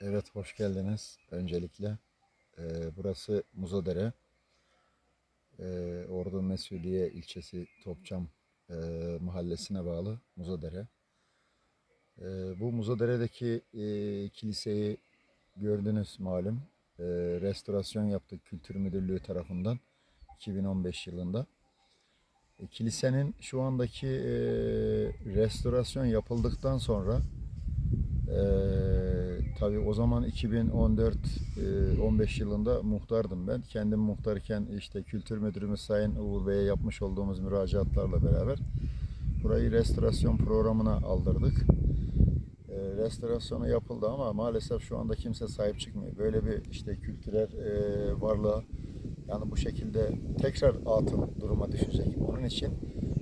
Evet hoş geldiniz öncelikle. Ee, burası Muzadere. Ee, Ordu Mesudiye ilçesi Topçam e, mahallesine bağlı Muzadere. Ee, bu Muzadere'deki e, kiliseyi gördünüz malum. Ee, restorasyon yaptık Kültür Müdürlüğü tarafından 2015 yılında. E, kilisenin şu andaki e, restorasyon yapıldıktan sonra ee, tabii o zaman 2014 e, 15 yılında muhtardım ben. Kendim muhtarken işte kültür müdürümüz Sayın Uğur Bey'e yapmış olduğumuz müracaatlarla beraber burayı restorasyon programına aldırdık. Ee, restorasyonu yapıldı ama maalesef şu anda kimse sahip çıkmıyor. Böyle bir işte kültürel e, varlığa yani bu şekilde tekrar atıl duruma düşecek. Onun için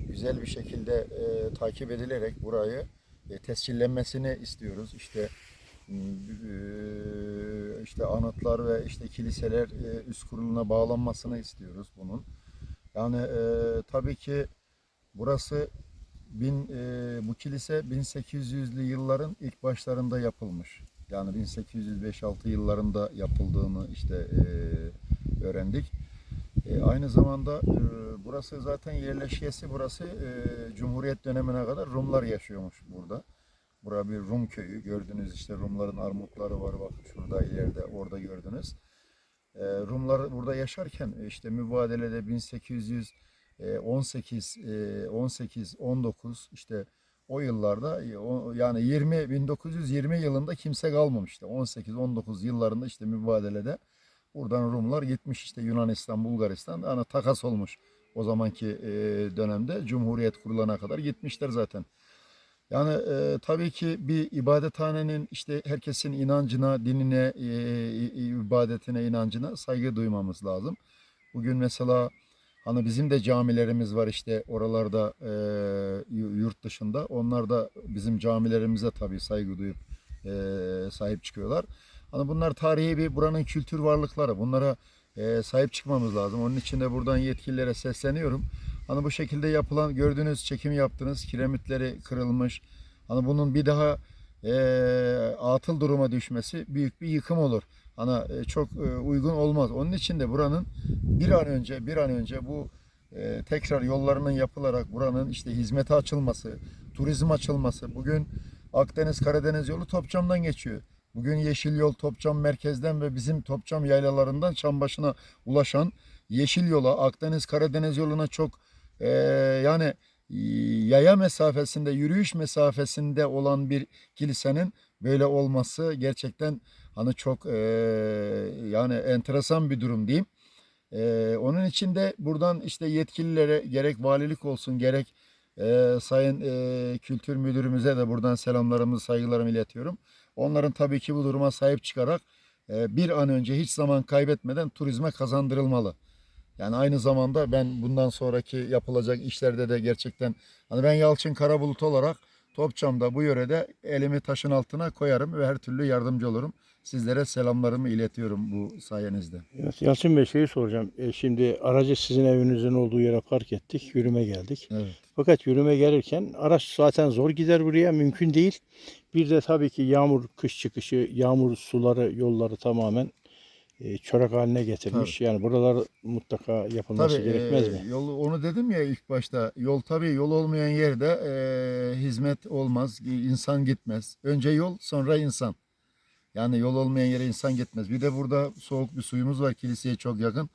güzel bir şekilde e, takip edilerek burayı e, tescillenmesini istiyoruz. İşte e, işte anıtlar ve işte kiliseler e, üst kuruluna bağlanmasını istiyoruz bunun. Yani e, tabii ki burası bin, e, bu kilise 1800'lü yılların ilk başlarında yapılmış. Yani 1805-6 yıllarında yapıldığını işte e, öğrendik. E, aynı zamanda e, burası zaten yerleşkesi burası e, Cumhuriyet dönemine kadar Rumlar yaşıyormuş burada. Bura bir Rum köyü. Gördünüz işte Rumların armutları var bak şurada ileride orada gördünüz. E, Rumlar burada yaşarken e, işte mübadelede 1818 e, 18 19 işte o yıllarda e, yani 20 1920 yılında kimse kalmamıştı. 18 19 yıllarında işte mübadelede Buradan Rumlar gitmiş işte Yunanistan, Bulgaristan ana takas olmuş. O zamanki e, dönemde Cumhuriyet kurulana kadar gitmişler zaten. Yani e, tabii ki bir ibadethanenin işte herkesin inancına, dinine, e, i- ibadetine, inancına saygı duymamız lazım. Bugün mesela hani bizim de camilerimiz var işte oralarda e, yu- yurt dışında. Onlar da bizim camilerimize tabii saygı duyup e, sahip çıkıyorlar. Hani bunlar tarihi bir buranın kültür varlıkları. Bunlara e, sahip çıkmamız lazım. Onun için de buradan yetkililere sesleniyorum. Hani bu şekilde yapılan gördüğünüz çekim yaptınız. Kiremitleri kırılmış. Hani bunun bir daha e, atıl duruma düşmesi büyük bir yıkım olur. Hani e, çok e, uygun olmaz. Onun için de buranın bir an önce bir an önce bu e, tekrar yollarının yapılarak buranın işte hizmete açılması, turizm açılması. Bugün Akdeniz Karadeniz yolu Topçam'dan geçiyor. Bugün Yeşil Yol Topçam merkezden ve bizim Topçam yaylalarından Çambaşı'na ulaşan Yeşil Yola, Akdeniz Karadeniz yoluna çok e, yani yaya mesafesinde, yürüyüş mesafesinde olan bir kilisenin böyle olması gerçekten hani çok e, yani enteresan bir durum diyeyim. E, onun için de buradan işte yetkililere gerek valilik olsun gerek e, sayın e, kültür müdürümüze de buradan selamlarımı saygılarımı iletiyorum. Onların tabii ki bu duruma sahip çıkarak e, bir an önce hiç zaman kaybetmeden turizme kazandırılmalı. Yani aynı zamanda ben bundan sonraki yapılacak işlerde de gerçekten hani ben Yalçın Karabulut olarak Topçam'da bu yörede elimi taşın altına koyarım ve her türlü yardımcı olurum. Sizlere selamlarımı iletiyorum bu sayenizde. Evet, Yalçın Bey şeyi soracağım. E, şimdi aracı sizin evinizin olduğu yere park ettik. Yürüme geldik. Evet. Fakat yürüme gelirken araç zaten zor gider buraya. Mümkün değil. Bir de tabii ki yağmur kış çıkışı, yağmur suları, yolları tamamen e, çorak haline getirmiş. Yani buralar mutlaka yapılması Tabii gerekmez e, mi? Yolu onu dedim ya ilk başta. Yol tabii yol olmayan yerde e, hizmet olmaz, insan gitmez. Önce yol, sonra insan. Yani yol olmayan yere insan gitmez. Bir de burada soğuk bir suyumuz var kiliseye çok yakın.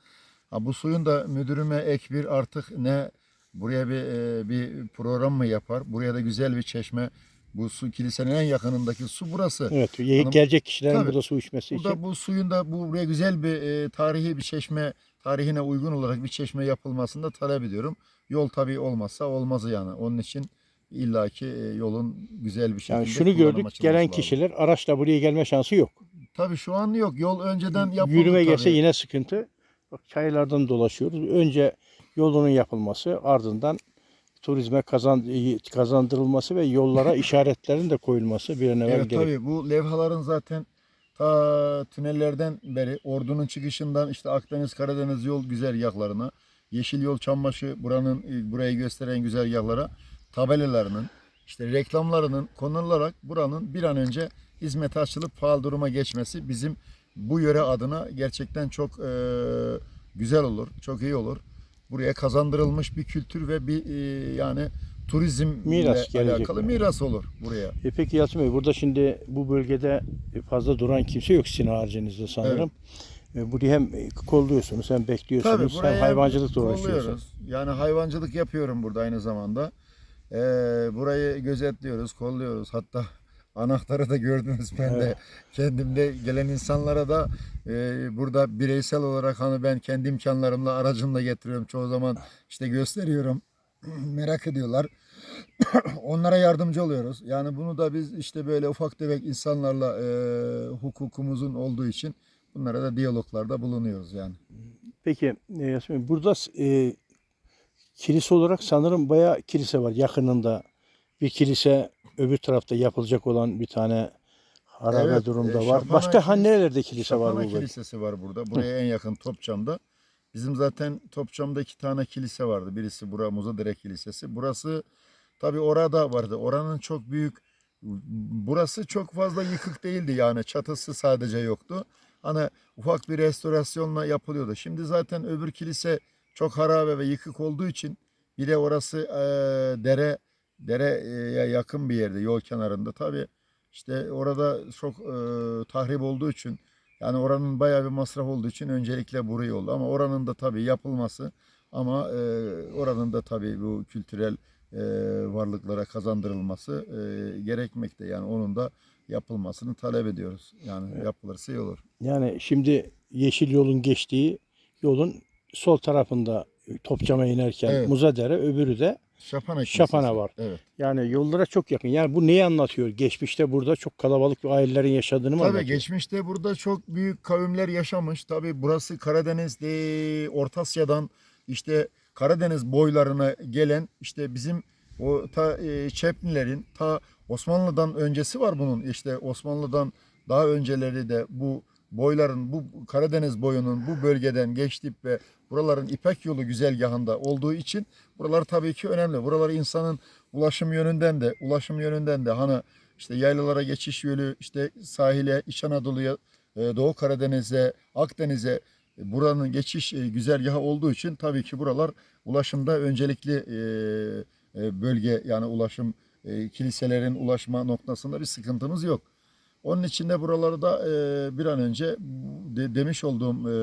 Ha, bu suyun da müdürüme ek bir artık ne buraya bir e, bir program mı yapar? Buraya da güzel bir çeşme. Bu su kilisenin en yakınındaki su burası. Evet, Hanım- gelecek kişilerin Tabii. burada su içmesi için. Burada bu suyun da bu buraya güzel bir e, tarihi bir çeşme, tarihine uygun olarak bir çeşme yapılmasını da talep ediyorum. Yol tabii olmazsa olmazı yani. Onun için illaki e, yolun güzel bir şekilde Yani şunu gördük, gelen lazım. kişiler araçla buraya gelme şansı yok. Tabii şu an yok. Yol önceden yapıldı Yürüme tabii. gelse yine sıkıntı. Bak çaylardan dolaşıyoruz. Önce yolunun yapılması, ardından turizme kazan, kazandırılması ve yollara işaretlerin de koyulması bir an evvel Evet gerek. tabii bu levhaların zaten ta tünellerden beri ordunun çıkışından işte Akdeniz Karadeniz yol güzergahlarına Yeşil Yol Çambaşı buranın e, burayı gösteren güzergahlara tabelalarının işte reklamlarının konularak buranın bir an önce hizmete açılıp faal duruma geçmesi bizim bu yöre adına gerçekten çok e, güzel olur, çok iyi olur. Buraya kazandırılmış bir kültür ve bir e, yani turizmle Miras, alakalı mi? miras olur buraya. E peki Yalçın Bey burada şimdi bu bölgede fazla duran kimse yok sizin haricınızda sanırım. E, burayı hem kolluyorsunuz hem bekliyorsunuz hem buraya hayvancılıkla uğraşıyorsunuz. Yani hayvancılık yapıyorum burada aynı zamanda. Ee, burayı gözetliyoruz, kolluyoruz. Hatta anahtarı da gördünüz ben de kendimde gelen insanlara da e, burada bireysel olarak hani ben kendi imkanlarımla aracımla getiriyorum. Çoğu zaman işte gösteriyorum. Merak ediyorlar. Onlara yardımcı oluyoruz. Yani bunu da biz işte böyle ufak tefek insanlarla e, hukukumuzun olduğu için bunlara da diyaloglarda bulunuyoruz yani. Peki e, burada e, kilise olarak sanırım bayağı kilise var yakınında. Bir kilise öbür tarafta yapılacak olan bir tane harabe Evet, durumda e, var. Başka ha nerelerde kilise var bu bölgede? Kilisesi var burada. Buraya en yakın Topçam'da. Bizim zaten Topçam'da iki tane kilise vardı. Birisi bura Muzadere Kilisesi. Burası tabii orada vardı. Oranın çok büyük burası çok fazla yıkık değildi yani. Çatısı sadece yoktu. Hani ufak bir restorasyonla yapılıyordu. Şimdi zaten öbür kilise çok harabe ve yıkık olduğu için bir de orası eee, dere dereye yakın bir yerde yol kenarında. Tabii işte orada çok eee tahrip olduğu için yani oranın bayağı bir masraf olduğu için öncelikle burayı oldu. Ama oranın da tabii yapılması ama eee, oranın da tabii bu kültürel eee, varlıklara kazandırılması eee, gerekmekte. Yani onun da yapılmasını talep ediyoruz. Yani yapılırsa iyi olur. Yani şimdi yeşil yolun geçtiği yolun sol tarafında Topçam'a inerken Evet. Muzadere öbürü de Şapana Şapana var. Evet. yani yollara çok yakın. Yani bu neyi anlatıyor? Geçmişte burada çok kalabalık bir ailelerin yaşadığını mı Tabii anlatıyor? geçmişte burada çok büyük kavimler yaşamış. Tabii burası Karadeniz'de, Orta Asya'dan işte Karadeniz boylarına gelen işte bizim o ta e, Çeplilerin ta Osmanlı'dan öncesi var bunun. İşte Osmanlı'dan daha önceleri de bu boyların bu Karadeniz boyunun bu bölgeden geçtip ve buraların İpek yolu güzergahında olduğu için buralar tabii ki önemli. Buralar insanın ulaşım yönünden de ulaşım yönünden de hani işte yaylalara geçiş yolu, işte sahile, İç Anadolu'ya, e, Doğu Karadeniz'e, Akdeniz'e e, buranın geçiş e, güzergahı olduğu için tabii ki buralar ulaşımda öncelikli bölge yani ulaşım kiliselerin ulaşma noktasında bir sıkıntımız yok. Onun için de buraları da e, bir an önce de- demiş olduğum e,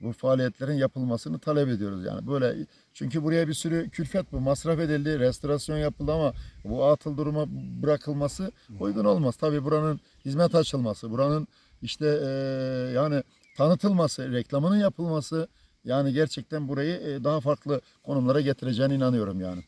bu faaliyetlerin yapılmasını talep ediyoruz yani böyle çünkü buraya bir sürü külfet bu masraf edildi restorasyon yapıldı ama bu atıl duruma bırakılması uygun olmaz. Tabii buranın hizmet açılması, buranın işte e, yani tanıtılması, reklamının yapılması yani gerçekten burayı e, daha farklı konumlara getireceğine inanıyorum yani.